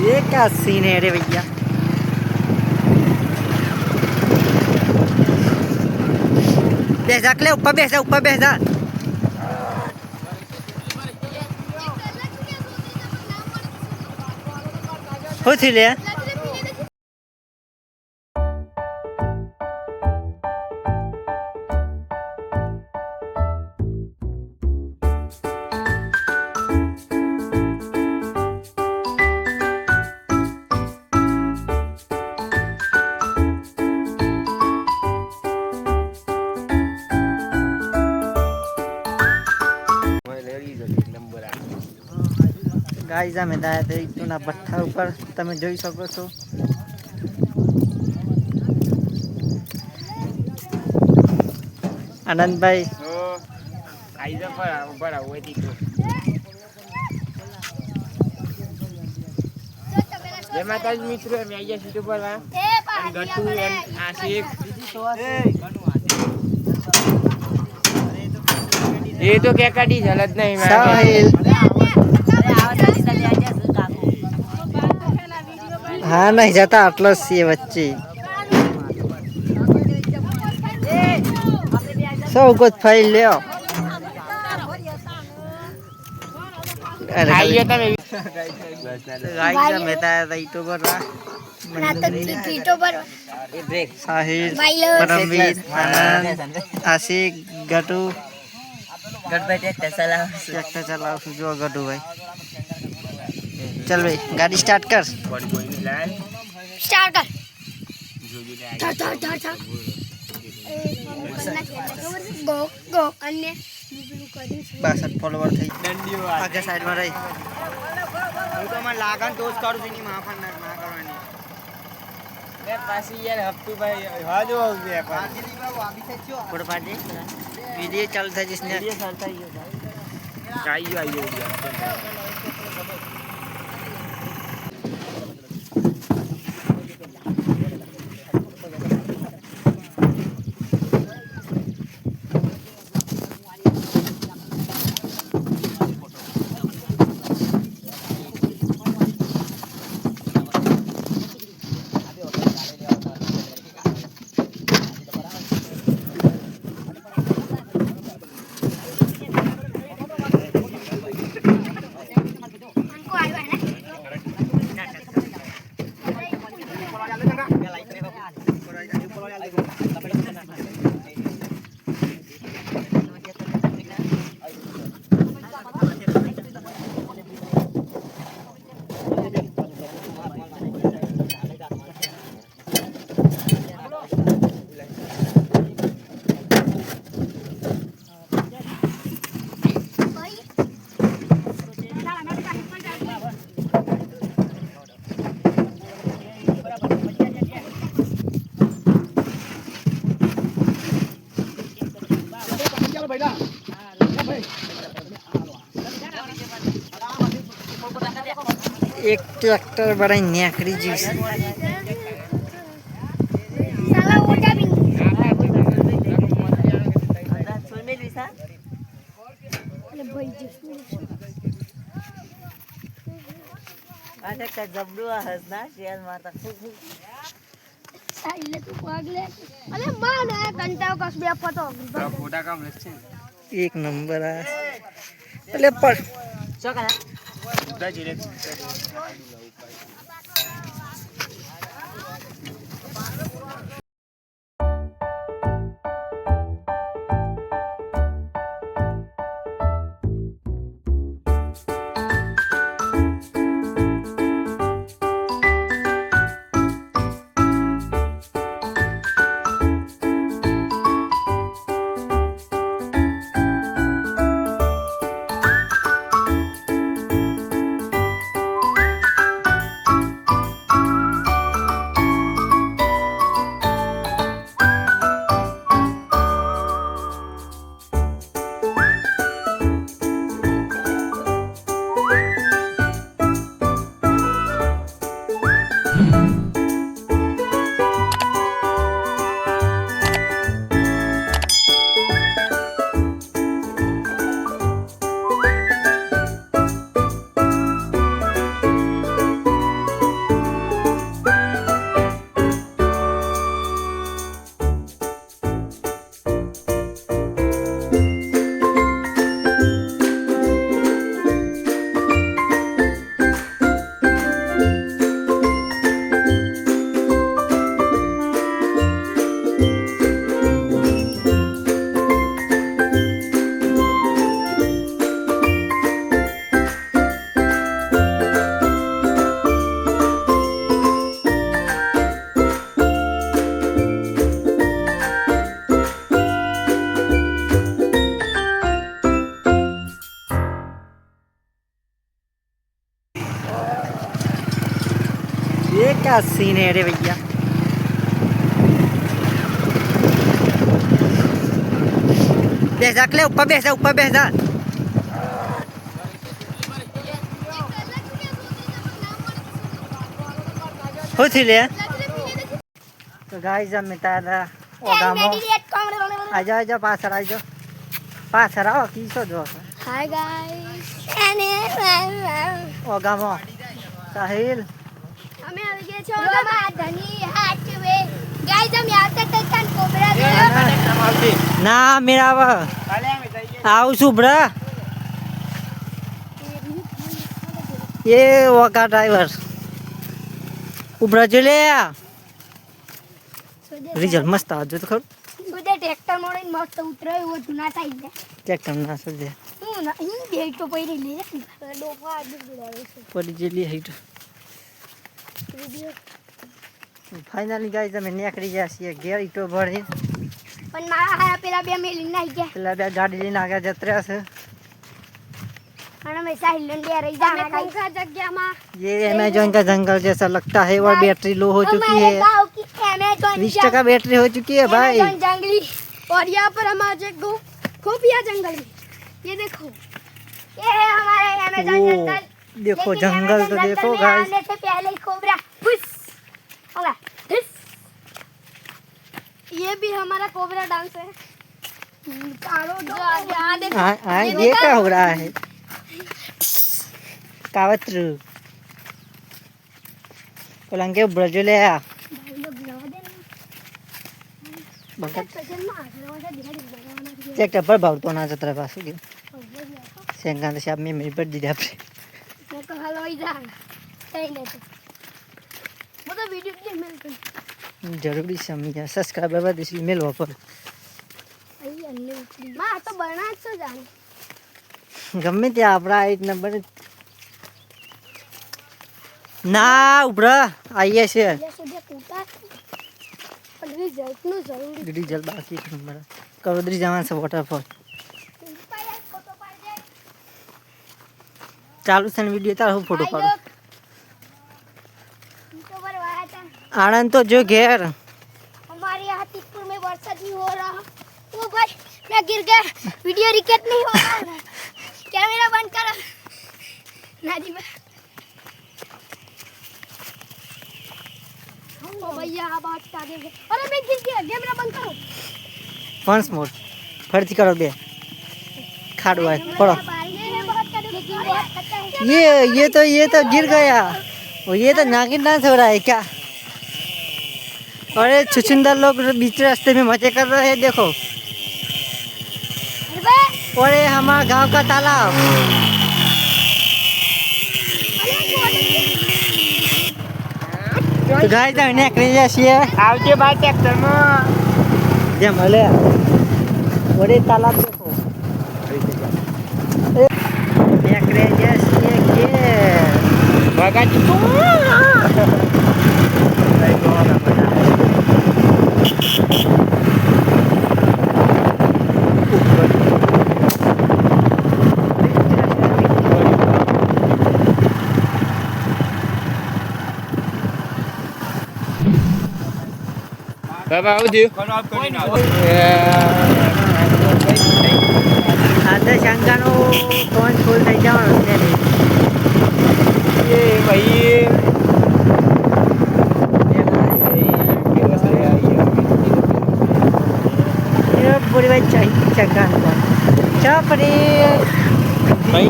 ये क्या सीन है रे भैया બેસ જા લે ઉપર બેસ જા ઉપર બેસ જા શું થયું લે ગાઈઝ અમે દાયા તો ઈટુના ભઠ્ઠા ઉપર તમે જોઈ શકો છો. આનંદભાઈ. જય માતાજી મિત્રો અમે આવી ગયા સીટ ઉપર ગટુ એમ આશિક એ તો કે કાઢી જલદ નહીં સાહિલ. હા નહીં જતા આટલો છીએ વચ્ચે. સૌ કુછ ફાઈલ લ્યો. અરે આવી ગયો તમે. ગાઈઝ અમે દાયા તો ઈટુ પર સાહિલ પરમવીર આનંદ આશિક ગટુ ટ્રેક્ટર ચલાવશું. જો ગટુ ભાઈ ચલ ભાઈ ગાડી સ્ટાર્ટ કર કોણ કોઈ લાલ સ્ટાર્ટ કર ધર ધર ધર ધર ગો ગો અને બીજું કર્યું છે બાસઠ ફોલોવર થઈ દંડીઓ આગળ સાઈડમાં રહી હું તો મને લાગણ તો જ કરું છું એની માફા ના ના કરવાની લે પાછી યાર હપ્તુ ભાઈ હાજો આવજે પણ ફોટો પાડી વિડીયો ચાલુ થઈ જશે ને કાઈ આવી ગયો એક ટ્રેક્ટર બરાઈ નેકડી જઈશ જબડું હસ ના કંટાવ કસ બે ફોટો. ફોટા કામ લખશે? એક નંબર આ. એટલે પણ क्या सीन है अरे भैया बेहजा कले ऊपर बेहजा ऊपर बेहजा हो ले। तो गाइस हम आ जा आ जा पास आ जा पास आ ओ की सो दो हाय गाइस ओगामो साहिल। અમે આવી ગયા છો ઓગામાં ધની હાચવે ગાઈસ અમે આવતા તૈકાન કોબરા જોયો ના મેરાવ આવું. છું બ્રા. એ વકા ડ્રાઈવર. ઉભરા જો લે રિઝલ્ટ મસ્ત આવજો તો ખરું. સુધે ટ્રેક્ટર મોડે મસ્ત ઉતરાયું હોય જૂના થઈ જાય ટ્રેક્ટર ના સજે. હું ના અહીં બેઠો પડી લે ડોફા પડી જેલી હાઈટ વિડિયો ફાઇનલી ગાઈઝ અમે નીકળી ગયા છીએ ઘેર ઈટો ભરી પણ મારા હારા પેલા બે મેલી નાઈ ગયા પેલા બે ગાડી લઈને આગળ જતર્યા છે અને मैं साहिल लंडिया रही जाना कौन सा जगह में ये अमेजोन का जंगल जैसा लगता है और बैटरी लो हो चुकी हमारे है गांव की अमेजोन बीस टका बैटरी हो चुकी है भाई अमेजोन जंगली और यहाँ पर हमारे गो खुफिया जंगल में ये देखो ये है हमारे अमेजोन वो, जंगल देखो जंगल तो देखो गाइस पहले कोबरा ये भी हमारा कोबरा डांस है। आ, आ, हाँ, हाँ, ये क्या हो रहा है? कावत्र। कावत्रू कोलंगे ब्रजुले चेक टपर भाव तो ना चतरा पास के सेंगा तो शाम में मेरी पर दी जापरे જરૂરી સમજી જાય સબસ્ક્રાઈબર બાદ ઈમેલ વાપર. ગમે ત્યાં આપણા એક નંબર ના ઉભરા આઈએ છે. જરૂરી. જલ બાકી કરોદરી જવાન છે વોટરફોલ ચાલુ છે ને વિડીયો તાર હું ફોટો પાડું तो बरवाया था આણંદ તો જો ઘેર हमारे यहाँ तीसपुर में वर्षा नहीं हो रहा वो भाई मैं गिर गया वीडियो रिकॉर्ड नहीं हो रहा है कैमरा बंद करो नाजी भाई ओ भैया अब बात का दे अरे मैं गिर गया कैमरा बंद करो વન્સ મોર ફરીથી કરો બે ખાડો આય પડો ये ये तो ये तो गिर गया और ये तो नागिन डांस हो रहा है क्या अरे छुछुंदर लोग बीच रास्ते में मजे कर रहे हैं देखो अरे बे और ये हमारा गांव का तालाब अरे बहुत તો ગાય તો નીકળી જશે આવજે બા ટ્રેક્ટરમાં જેમ હલે વડે તાલાબ બાબા આવજો આજે શંકાનો ફોન ફૂલ થઈ જવાનો છે એ ભાઈ પૂરી વાત ચાઈ શંકાનો ફોન ચાપડી ભાઈ